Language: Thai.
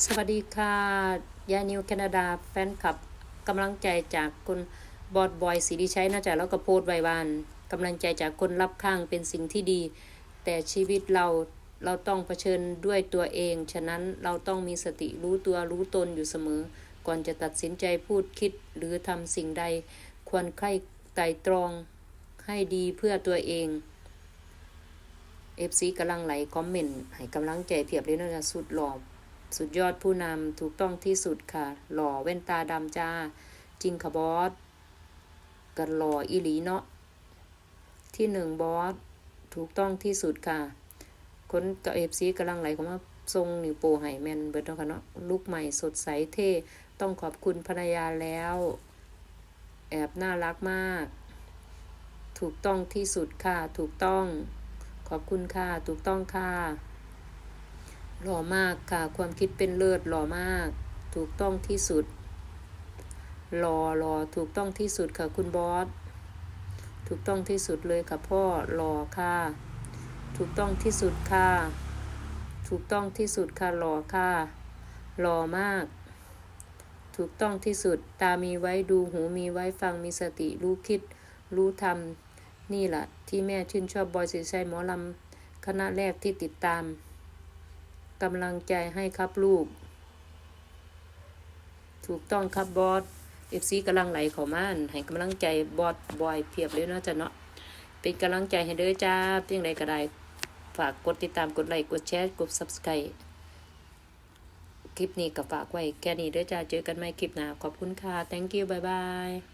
สวัสดีค่ะ ยานิวแคนาดาแฟนคลับกำลังใจจากคุณบอดบอยสีดิชัยน่าจะแล้วก็โพสไว้วานกำลังใจจากคนรับข้างเป็นสิ่งที่ดี แต่ชีวิตเราเราต้องเผชิญด้วยตัวเอง ฉะนั้นเราต้องมีสติรู้ตัวรู้ตนอยู่เสมอ ก่อนจะตัดสินใจพูดคิดหรือทำสิ่งใด ควรใคร่ไตร่ตรองให้ดีเพื่อตัวเองเอฟซีกำลังไหลคอมเมนต์ให้กำลังใจเพียบเลยนะสุดหล่อ สุดยอดผู้นำถูกต้องที่สุดค่ะ หล่อแว่นตาดำจ้า จริงค่ะบอสกันหล่ออีหลีเนาะที่หนึ่งบอสถูกต้องที่สุดค่ะคนกับเอฟซีกำลังไหลเข้ามาทรงนิวโปไห่แมนเบิร์ดเนะค่ะเนาะลูกใหม่สดใสเท่ต้องขอบคุณภรรยาแล้ว แอบน่ารักมาก ถูกต้องที่สุดค่ะ ถูกต้อง ขอบคุณค่ะ ถูกต้องค่ะ หล่อมากค่ะ ความคิดเป็นเลิศหล่อมาก ถูกต้องที่สุด หล่อหล่อถูกต้องที่สุดค่ะคุณบอส ถูกต้องที่สุดเลยค่ะพ่อหล่อค่ะ ถูกต้องที่สุดค่ะ ถูกต้องที่สุดค่ะหล่อค่ะ หล่อมาก ถูกต้องที่สุด ตามีไว้ดูหูมีไว้ฟังมีสติรู้คิด รู้ทำนี่แหละที่แม่ชื่นชอบบอยสิริชัยหมอลำคณะแรกที่ติดตาม กำลังใจให้ครับลูก ถูกต้องครับบอสเอฟซีกำลังไหลเของม่านให้กำลังใจบอสบอยเพียบเลยนาะจ้ะเนาะเป็นกำลังใจให้เด้อจ้าเพียงใดก็ได้ ฝากกดติดตามกดไลค์กดแชร์กด subscribe คลิปนี้ก็ฝากไว้แค่นี้เด้อจ้าเจอกันใหม่คลิปหน้าขอบคุณค่ะ thank you bye bye